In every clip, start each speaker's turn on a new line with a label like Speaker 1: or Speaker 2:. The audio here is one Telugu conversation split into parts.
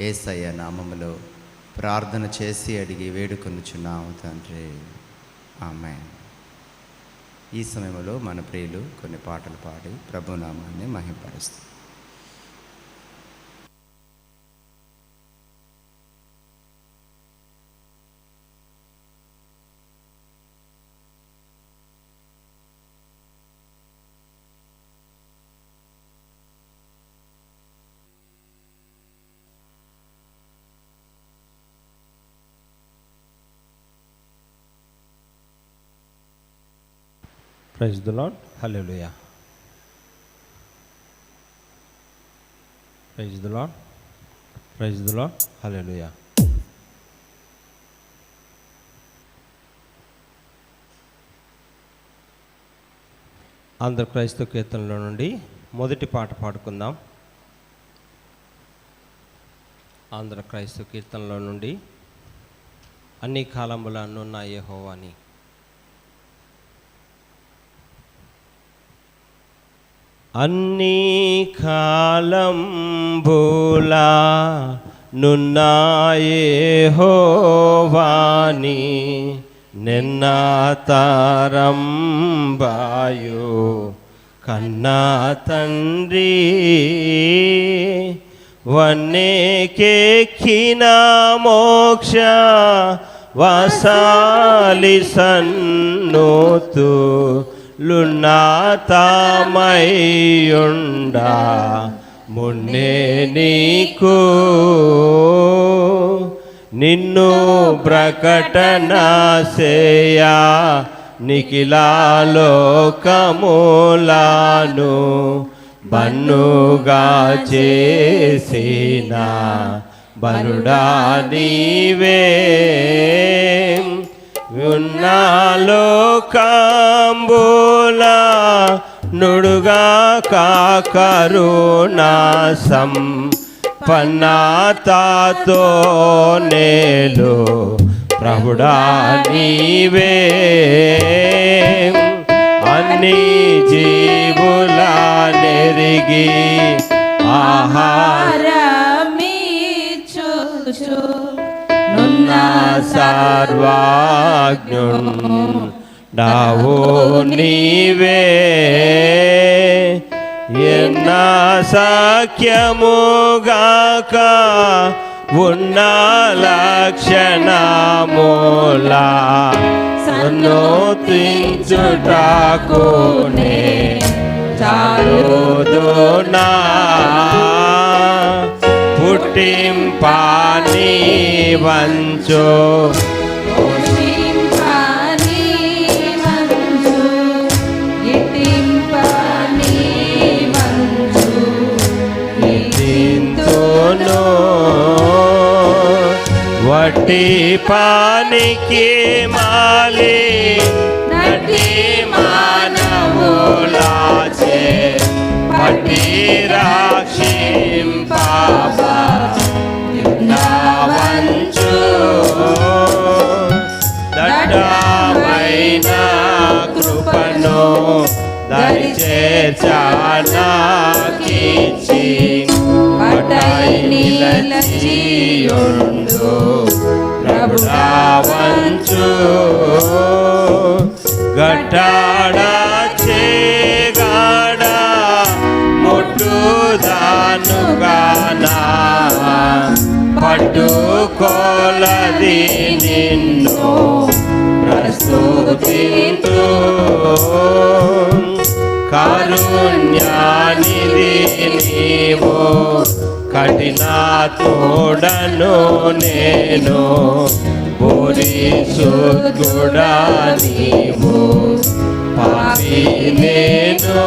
Speaker 1: ఏసయ్య నామములో ప్రార్థన చేసి అడిగి వేడుకొనుచున్నాము తండ్రి. ఆమె ఈ సమయంలో మన ప్రియులు కొన్ని పాటలు పాడి ప్రభునామాన్ని మహింపరుస్తారు
Speaker 2: praise the Lord hallelujah. Praise the Lord praise the Lord hallelujah. Andhra క్రైస్తవ కీర్తనలో నుండి మొదటి పాట పాడుకుందాం. ఆంధ్ర క్రైస్తవ కీర్తనలో నుండి అన్ని కాలముల అనున్న యెహోవాని అన్ని కాలంబులా నున్నాయే హోవాణి నిన్న తారంబాయు కన్నా తండ్రి వన్నేకెక్కిన మోక్ష వసాలి సన్నోతు లున్నాతమయుండా మున్నే నీకు నిన్ను ప్రకటన సేయా నిఖిలాలోకములాను బన్నుగా చేసిన. బరుడా నీవే. ఉన్నాలోకంబులా నుడుగా కాకరుణాసం పన్నాతాతో నేలు ప్రభుడా నీవే. అన్ని జీవుల నెరిగి ఆహార
Speaker 3: చూ
Speaker 2: నున్నా సర్వాజ్ఞుండావు నీవే ఎన్నా సఖ్యముగాక ఉన్న లక్షణములా సన్నోతించుటాకునే చాలుదునా వంచో.
Speaker 3: ఇట్టింపని మంచు
Speaker 2: తింతును వట్టి పానికి మాలి. నటి మానవులాచే. పట్టి దరిచేర్చానాకిచ్చి పటై నిలచియుండు. ప్రభుడా వంచు గట్టాడా చేగాడా ముట్టుదానుగానా పట్టుకోలది నిన్ను కఠిన తోడను నేను బోరి సుగుడా నీవు. పాపి నేను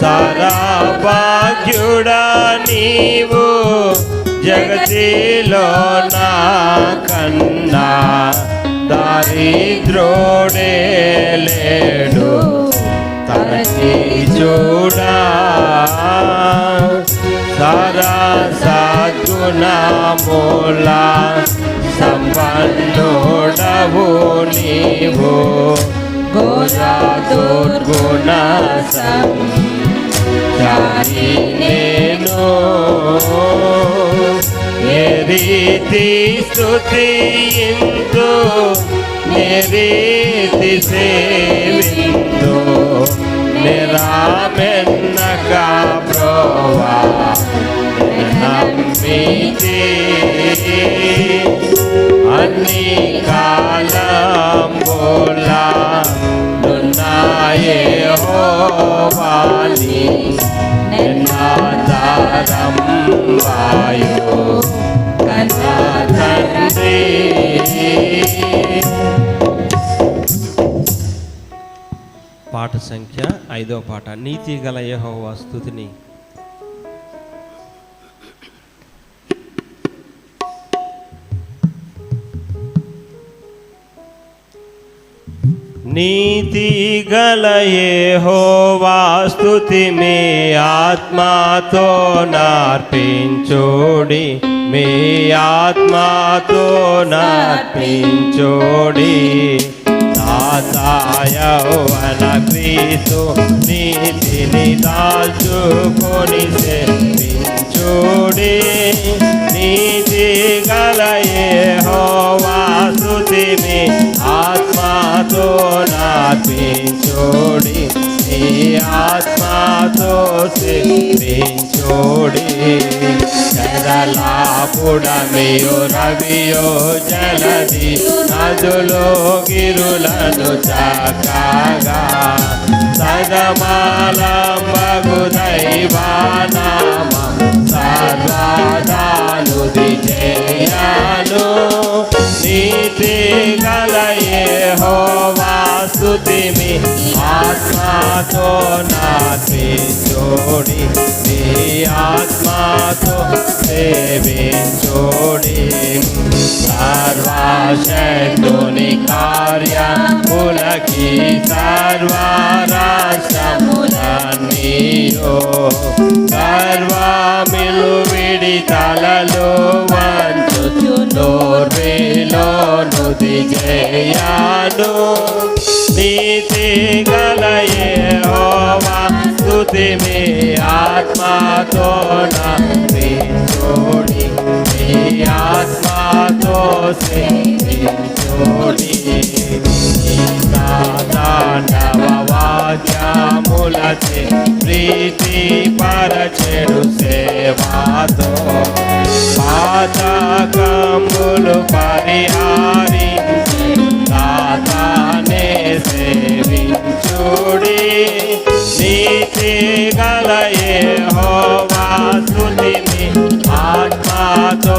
Speaker 2: సారా భాగ్యుడా నీవు. జగతిలో నా కన్నా దారిద్రోడే లేడు. తనకి చూడా సారా సద్గుణములా సంపన్నుడవు నీవు గోరా దుర్గుణ సం నేను ఏ రీతి స్థుతియిందు ఏ రీతి సేవిందు నిరామెన్నక ప్రోవా నమ్మితే అన్ని కాలంబోలా నున్నాయే హోవాలి నిన్నాదారం కన్నా తండ్రి
Speaker 3: పాట సంఖ్య ఐదో పాట. నీతి గల యెహోవా స్థుతిని
Speaker 2: నీతి గలయే యెహోవా స్తుతి మీ ఆత్మాతో నార్పించోడి. మీ ఆత్మాతో నార్పించోడి. తాతాయవన క్రీస్తు నీతిని దాల్చుకొని సేవించోడి. నీతి గలయే యెహోవా నార్పించోడి నీ ఆత్మతో సేవించోడి చదలాపుడమియో రవియో జలది నదులో గిరులను చక్కగా సదమాలంబగు దైవా స్తుతిమి ఆత్మతో నాతి జోడి నీ ఆత్మతో సేవించోడి సర్వశక్తుని కార్యములకి సర్వరాష్ట్రములన్నీయో సర్వమిలు విడి తలలో వంచు నోర్వేలో నుది జయాను స్తుతి మీ ఆత్మతో నాడి మీ ఆత్మతో సేవించోడి తాండవ వాక్యములచే ప్రీతి పరచెడు సేవాతో పాతకములు పరిహారి ఆత్మతో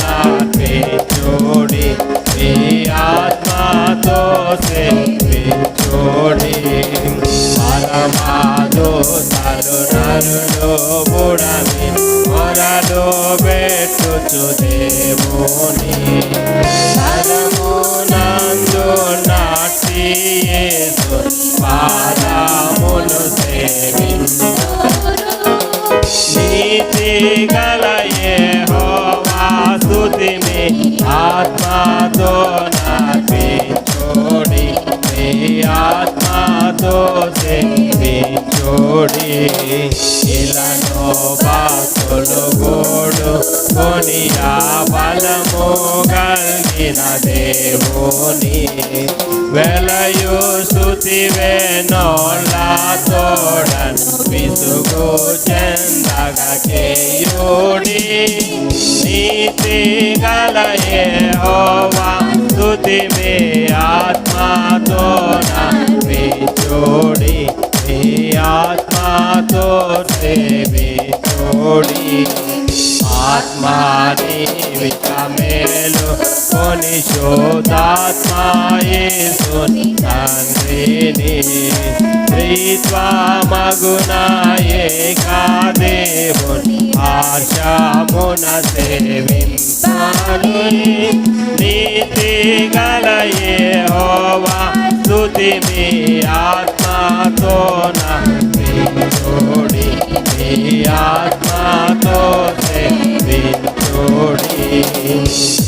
Speaker 2: నాటించుడి నీ ఆత్మతో సేవించుడి కొనియా బలము కలిగిన దేవుని వెలయు స్తుతి వేణోలా తోడన్ విసుగు చెందగ కేయుడి నీతి గల యెహోవా స్తుతి మీ ఆత్మతో నడిచోడి మీ ఆత్మతో సేవిచోడి ఆత్మాని విచమేలు కొని శోధాత్మాయేసుని తండ్రిని శ్రీత్వమగునాయే కాదేవుని ఆశామున సేవింపాలి నీతి గలయే హోవా స్థుతి మీ ఆత్మతో నడిచోడి మీ ఆత్మతో సేవించోడి